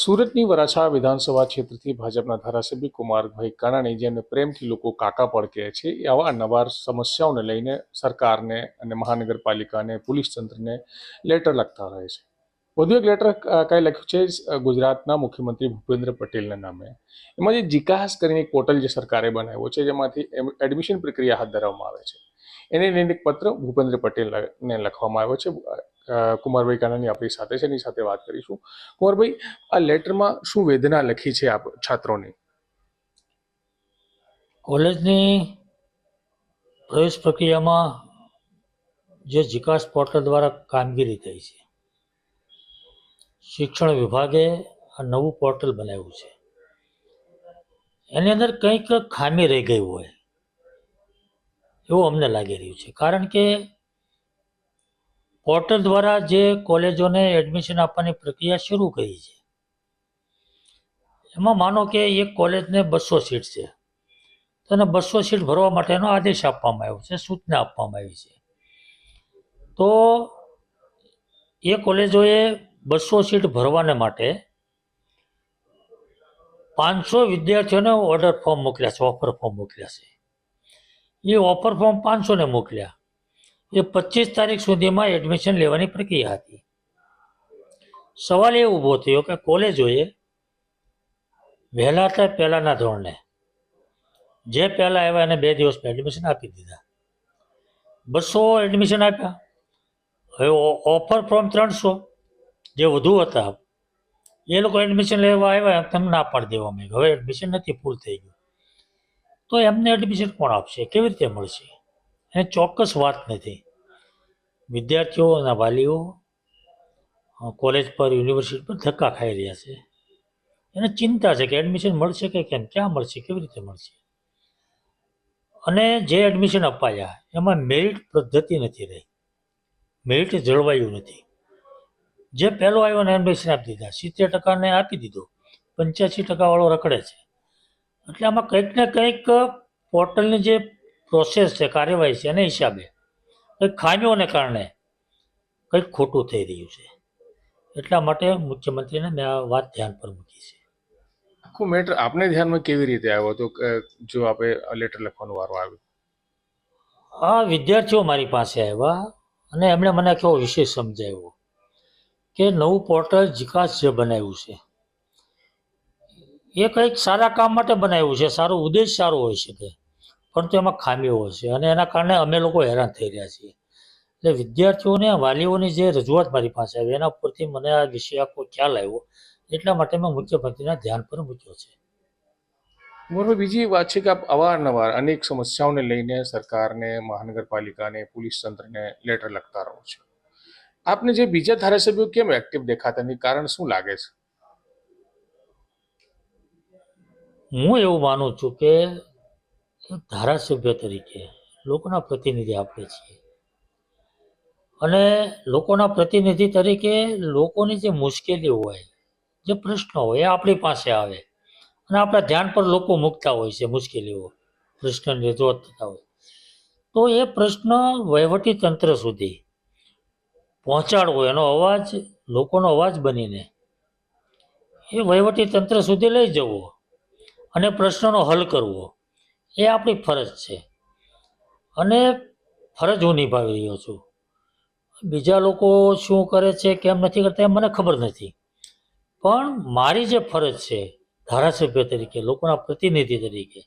સુરતની વરાછા વિધાનસભા ક્ષેત્રથી ભાજપના ધારાસભ્ય કુમારભાઈ કાનાણી જેને પ્રેમથી લોકો કાકા પણ કહે છે, એ અવારનવાર સમસ્યાઓને લઈને સરકારને અને મહાનગરપાલિકાને, પોલીસ તંત્રને લેટર લખતા રહે છે. વધુ એક લેટર કાંઈ લખ્યું છે ગુજરાતના મુખ્યમંત્રી ભૂપેન્દ્ર પટેલના નામે. એમાં જે જીકાસ કરીને એક પોર્ટલ જે સરકારે બનાવ્યો છે, જેમાંથી એડમિશન પ્રક્રિયા હાથ ધરવામાં આવે છે. એને લઈને એક પત્ર ભૂપેન્દ્ર પટેલને લખવામાં આવ્યો છે કુમારભાઈ કાનાની આપણી સાથે છે, એની સાથે વાત કરીશું. કુમારભાઈ, આ લેટરમાં શું વેદના લખી છે આપ છાત્રોની? કોલેજની પ્રવેશ પ્રક્રિયામાં જે જીકાસ પોર્ટલ દ્વારા કામગીરી થઈ છે, શિક્ષણ વિભાગે આ નવું પોર્ટલ બનાવ્યું છે. એની અંદર કંઈક ખામી રહી ગઈ હોય, એવું અમને લાગી રહ્યું છે. કારણ કે પોર્ટલ દ્વારા જે કોલેજોને એડમિશન આપવાની પ્રક્રિયા શરૂ કરી છે. એમાં માનો કે એક કોલેજને બસો સીટ છે. તો એને બસો સીટ ભરવા માટેનો આદેશ આપવામાં આવ્યો છે, સૂચના આપવામાં આવી છે. તો એ કોલેજોએ બસો સીટ ભરવાને માટે પાંચસો વિદ્યાર્થીઓને ઓર્ડર ફોર્મ મોકલ્યા છે ઓફર ફોર્મ મોકલ્યા છે. એ ઓફર ફોર્મ પાંચસોને મોકલ્યા. એ પચીસ તારીખ સુધીમાં એડમિશન લેવાની પ્રક્રિયા હતી. સવાલ એ ઊભો થયો કે કોલેજોએ વહેલા હતા પહેલાંના ધોરણે? જે પહેલાં આવ્યા એને બે દિવસમાં એડમિશન આપી દીધા. બસો એડમિશન આપ્યા. હવે ઓફર ફોર્મ ત્રણસો, જે વધુ હતા, એ લોકો એડમિશન લેવા આવ્યા તમને ના પાડી દેવામાં આવ્યું. હવે એડમિશન નથી ફૂલ થઈ ગયું. તો એમને એડમિશન કોણ આપશે? કેવી રીતે મળશે? એને ચોક્કસ વાત નથી. વિદ્યાર્થીઓ અને વાલીઓ કોલેજ પર, યુનિવર્સિટી પર ધક્કા ખાઈ રહ્યા છે. એને ચિંતા છે કે એડમિશન મળશે કે કેમ? ક્યાં મળશે? કેવી રીતે મળશે? અને જે એડમિશન અપાયા, એમાં મેરિટ પદ્ધતિ નથી રહી. મેરિટ જળવાયું નથી. જે પહેલો આવ્યો ને એડમિશન આપી દીધા. સિત્તેર ટકાને આપી દીધો. પંચ્યાસી ટકાવાળો રખડે છે. એટલે આમાં કંઈક ને કંઈક પોર્ટલની જે પ્રોસેસ છે કાર્યવાહી છે એના હિસાબે. કંઈક ખામીઓને કારણે કંઈક ખોટું થઈ રહ્યું છે. એટલા માટે મુખ્યમંત્રીને મેં આ વાત ધ્યાન પર મૂકી છે. આખું મેટર આપને ધ્યાનમાં કેવી રીતે આવ્યો હતો જો આપણે લેટર લખવાનો વારો આવ્યો? આ વિદ્યાર્થીઓ મારી પાસે આવ્યા અને એમણે મને કેવો વિષય સમજાવ્યો કે નવું પોર્ટલ જીકાસ જે બનાવ્યું છે એ કંઈક સારા કામ માટે બનાવ્યું છે સારો ઉદ્દેશ સારો હોઈ શકે. પરંતુ એમાં ખામીઓ છે અને એના કારણે અમે લોકો હેરાન થઈ રહ્યા છીએ. એટલે વિદ્યાર્થીઓને વાલીઓની જે રજૂઆત મારી પાસે આવી એના ઉપરથી મને આ વિષય આખો ખ્યાલ આવ્યો. એટલા માટે મેં મુખ્યમંત્રીના ધ્યાન પર મૂક્યો છે. બીજી વાત છે કે આપ અવારનવાર અનેક સમસ્યાઓને લઈને સરકારને મહાનગરપાલિકાને પોલીસ તંત્રને લેટર લખતા રહો છો. આપને જે બીજા ધારાસભ્યો કેમ એક્ટિવ દેખાતા નથી કારણ શું લાગે છે? હું એવું માનું છું કે ધારાસભ્ય તરીકે લોકોના પ્રતિનિધિ આપણે છીએ અને લોકોના પ્રતિનિધિ તરીકે લોકોની જે મુશ્કેલી હોય, જે પ્રશ્નો હોય એ આપણી પાસે આવે. અને આપણા ધ્યાન પર લોકો મૂકતા હોય છે મુશ્કેલીઓ, પ્રશ્નની રજૂઆત થતા હોય. તો એ પ્રશ્ન વહીવટી તંત્ર સુધી પહોંચાડવો, એનો અવાજ, લોકોનો અવાજ બનીને એ વહીવટી તંત્ર સુધી લઈ જવો અને પ્રશ્નનો હલ કરવો. એ આપણી ફરજ છે. અને ફરજ હું નિભાવી રહ્યો છું. બીજા લોકો શું કરે છે, કેમ નથી કરતા, એ મને ખબર નથી. પણ મારી જે ફરજ છે, ધારાસભ્ય તરીકે, લોકોના પ્રતિનિધિ તરીકે,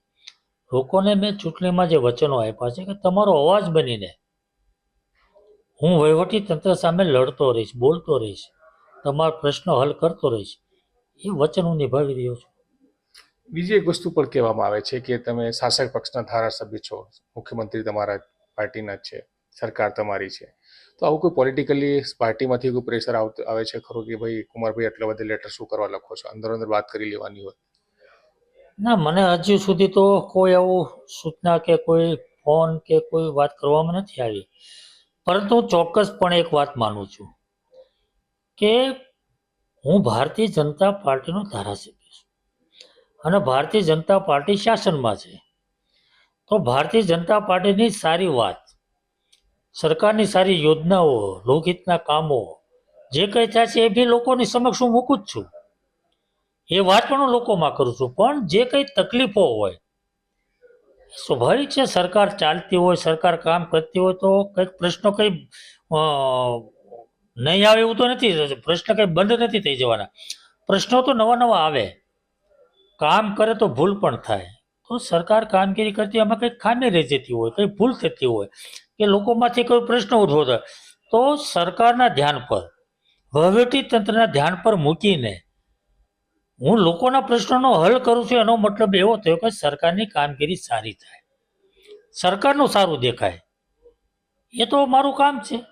લોકોને મેં ચૂંટણીમાં જે વચનો આપ્યા છે કે તમારો અવાજ બનીને હું વહીવટી તંત્ર સામે લડતો રહીશ, બોલતો રહીશ, તમારો પ્રશ્નો હલ કરતો રહીશ, એ વચન હું નિભાવી રહ્યો છું. બીજી એક વસ્તુ પણ કહેવામાં આવે છે કે તમે શાસક પક્ષના ધારાસભ્ય છો, મુખ્યમંત્રી તમારા પાર્ટીના છે, સરકાર તમારી છે. તો આવું કોઈ પોલિટિકલી પાર્ટીમાંથી કોઈ પ્રેશર આવે છે ખરું કે ભાઈ કુમારભાઈ એટલા બધા લેટર શું કરવા લખો છો? અંદર અંદર વાત કરી લેવાની હોય. ના, મને હજી સુધી તો કોઈ આવું સૂચના કે કોઈ ફોન કે કોઈ વાત કરવામાં નથી આવી. પરંતુ ચોક્કસ ચોક્કસપણે એક વાત માનું છું કે હું ભારતીય જનતા પાર્ટીનો ધારાસભ્ય અને ભારતીય જનતા પાર્ટી શાસનમાં છે. તો ભારતીય જનતા પાર્ટીની સારી વાત, સરકારની સારી યોજનાઓ, લોકહિતના કામો, જે કંઈ થાય છે એ બી લોકોની સમક્ષ હું મૂકું જ છું. એ વાત પણ હું લોકોમાં કરું છું. પણ જે કંઈ તકલીફો હોય સ્વાભાવિક છે, સરકાર ચાલતી હોય, સરકાર કામ કરતી હોય તો કંઈક પ્રશ્નો કંઈ નહીં આવે એવું તો નથી. પ્રશ્ન કંઈ બંધ નથી થઈ જવાના. પ્રશ્નો તો નવા નવા આવે. કામ કરે તો ભૂલ પણ થાય. તો સરકાર કામગીરી કરતી એમાં કંઈક ખામી રહી જતી હોય, કંઈ ભૂલ થતી હોય, કે લોકોમાંથી કોઈ પ્રશ્ન ઉદ્ભવ થાય, તો સરકારના ધ્યાન પર, વહીવટી તંત્રના ધ્યાન પર મૂકીને, હું લોકોના પ્રશ્નોનો હલ કરું છું, એનો મતલબ એવો થયો કે સરકારની કામગીરી સારી થાય. સરકારનું સારું દેખાય. એ તો મારું કામ છે.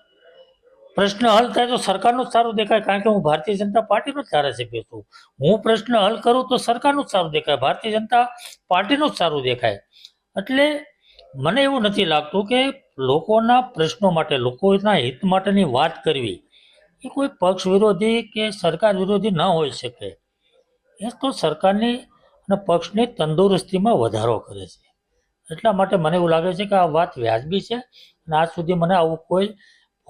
પ્રશ્ન હલ થાય તો સરકારનું જ સારું દેખાય, કારણ કે હું ભારતીય જનતા પાર્ટીનો જ ધારાસભ્ય છું. હું પ્રશ્ન હલ કરું તો સરકારનું જ સારું દેખાય, ભારતીય જનતા પાર્ટીનું જ સારું દેખાય. એટલે મને એવું નથી લાગતું કે લોકોના પ્રશ્નો માટે, લોકોના હિત માટેની વાત કરવી એ કોઈ પક્ષ વિરોધી કે સરકાર વિરોધી ન હોઈ શકે. એ તો સરકારની અને પક્ષની તંદુરસ્તીમાં વધારો કરે છે. એટલા માટે મને એવું લાગે છે કે આ વાત વ્યાજબી છે અને આજ સુધી મને આવું કોઈ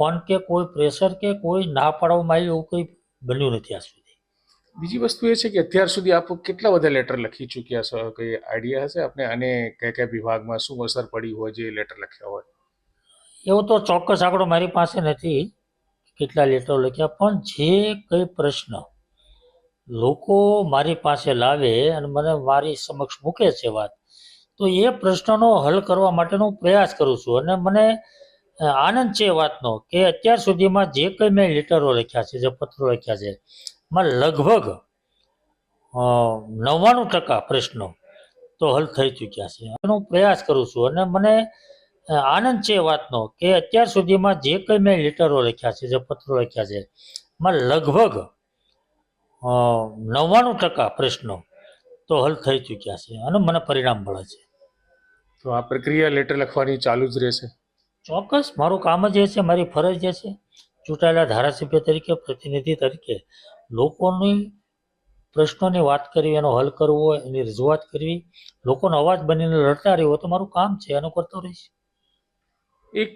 ફોન કે કોઈ પ્રેશર કે કોઈ ના પાડવામાં આવ્યું એવું કંઈ બન્યું નથી આ સુધી. બીજી વસ્તુ એ છે કે અત્યાર સુધી આપ કેટલા બધા લેટર લખી ચૂક્યા છો? કઈ આઈડિયા હશે આપણે અને કયા કયા વિભાગમાં શું અસર પડી હોય જે લેટર લખ્યા હોય? એવો તો ચોક્કસ આંકડો મારી પાસે નથી કેટલા લેટરો લખ્યા પણ જે કંઈ પ્રશ્ન લોકો મારી પાસે લાવે અને મને મારી સમક્ષ મૂકે છે વાત તો એ પ્રશ્નનો હલ કરવા માટેનો પ્રયાસ કરું છું. અને મને આનંદ છે વાતનો કે અત્યાર સુધીમાં જે કંઈ મેં લેટરો લખ્યા છે, જે પત્રો લખ્યા છે, એમાં લગભગ નવ્વાણું ટકા પ્રશ્નો તો હલ થઈ ચૂક્યા છે. હું પ્રયાસ કરું છું અને મને આનંદ છે વાતનો કે અત્યાર સુધીમાં જે કંઈ મેં લેટરો લખ્યા છે, જે પત્રો લખ્યા છે, એમાં લગભગ નવ્વાણું ટકા પ્રશ્નો તો હલ થઈ ચૂક્યા છે અને મને પરિણામ મળે છે. તો આ પ્રક્રિયા લેટર લખવાની ચાલુ જ રહેશે? ચોક્કસ, મારું કામ જ છે, મારી ફરજ એ છે, ચૂંટાયેલા ધારાસભ્ય તરીકે, પ્રતિનિધિ તરીકે, લોકોની પ્રશ્નોની વાત કરવી, એનો હલ કરવો એની રજૂઆત કરવી, લોકોનો અવાજ બનીને લડતા રહેવો તો મારું કામ છે, એનું કરતો રહીશ. એક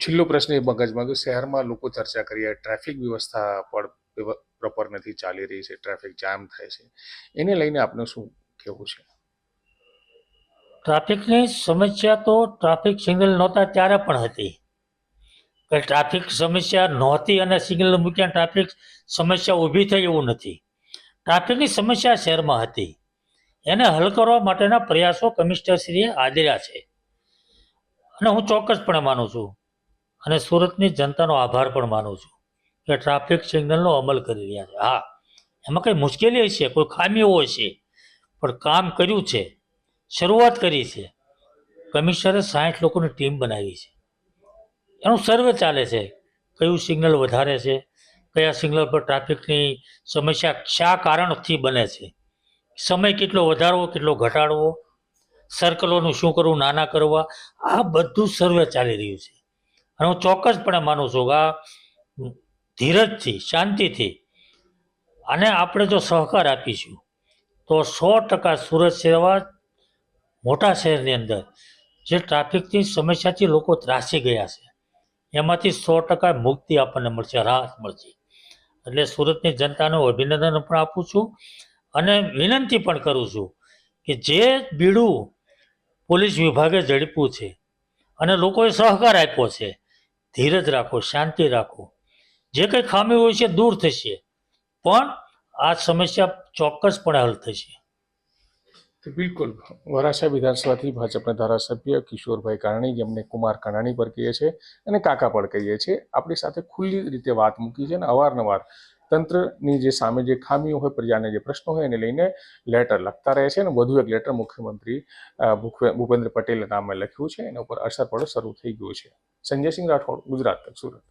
છેલ્લો પ્રશ્ન એ મગજમાં કે શહેરમાં લોકો ચર્ચા કરીએ ટ્રાફિક વ્યવસ્થા પણ પ્રોપર નથી ચાલી રહી છે, ટ્રાફિક જામ થાય છે. એને લઈને આપનું શું કહેવું છે? ટ્રાફિકની સમસ્યા તો ટ્રાફિક સિગ્નલ નહોતા ત્યારે પણ હતી. કે ટ્રાફિક સમસ્યા નહોતી અને સિગ્નલ મૂક્યા ટ્રાફિક સમસ્યા ઊભી થઈ એવું નથી. ટ્રાફિકની સમસ્યા શહેરમાં હતી. એને હલ કરવા માટેના પ્રયાસો કમિશનરશ્રીએ આદર્યા છે. અને હું ચોક્કસપણે માનું છું અને સુરતની જનતાનો આભાર પણ માનું છું કે ટ્રાફિક સિગ્નલનો અમલ કરી રહ્યા છે. હા, એમાં કંઈ મુશ્કેલી હશે? કોઈ ખામીઓ હશે? પણ કામ કર્યું છે. શરૂઆત કરી છે. કમિશનરે સાઠ લોકોની ટીમ બનાવી છે. એનું સર્વે ચાલે છે. કયું સિગ્નલ વધારે છે? કયા સિગ્નલ પર ટ્રાફિકની સમસ્યા શા કારણથી બને છે? સમય કેટલો વધારવો, કેટલો ઘટાડવો? સર્કલોનું શું કરવું, નાના કરવા? આ બધું સર્વે ચાલી રહ્યું છે. અને હું ચોક્કસપણે માનું છું કે આ ધીરજથી, શાંતિથી અને આપણે જો સહકાર આપીશું, તો સો ટકા સુરત સેવા મોટા શહેરની અંદર, જે ટ્રાફિકની સમસ્યાથી લોકો ત્રાસી ગયા છે. એમાંથી સો ટકા મુક્તિ આપણને મળશે, રાહત મળશે. એટલે સુરતની જનતાને અભિનંદન પણ આપું છું અને વિનંતી પણ કરું છું કે જે બીડું પોલીસ વિભાગે ઝડપ્યું છે અને લોકોએ સહકાર આપ્યો છે, ધીરજ રાખો, શાંતિ રાખો. જે કંઈ ખામી હોય છે, દૂર થશે. પણ આ સમસ્યા ચોક્કસપણે હલ થશે. બિલકુલ, વરાછા વિધાનસભાથી ભાજપના ધારાસભ્ય કિશોરભાઈ કાનાણી જેમને કુમાર કાનાણી પર કહીએ છીએ અને કાકા પણ કહીએ છીએ, આપણી સાથે ખુલ્લી રીતે વાત મૂકી છે અને અવારનવાર તંત્રની જે સામે જે ખામીઓ હોય, પ્રજાને જે પ્રશ્નો હોય એને લઈને લેટર લખતા રહે છે અને વધુ એક લેટર મુખ્યમંત્રી ભૂપેન્દ્ર પટેલ નામે લખ્યું છે, એના ઉપર અસર પડો શરૂ થઈ ગયું છે. સંજયસિંહ રાઠોડ, ગુજરાત તક, સુરત.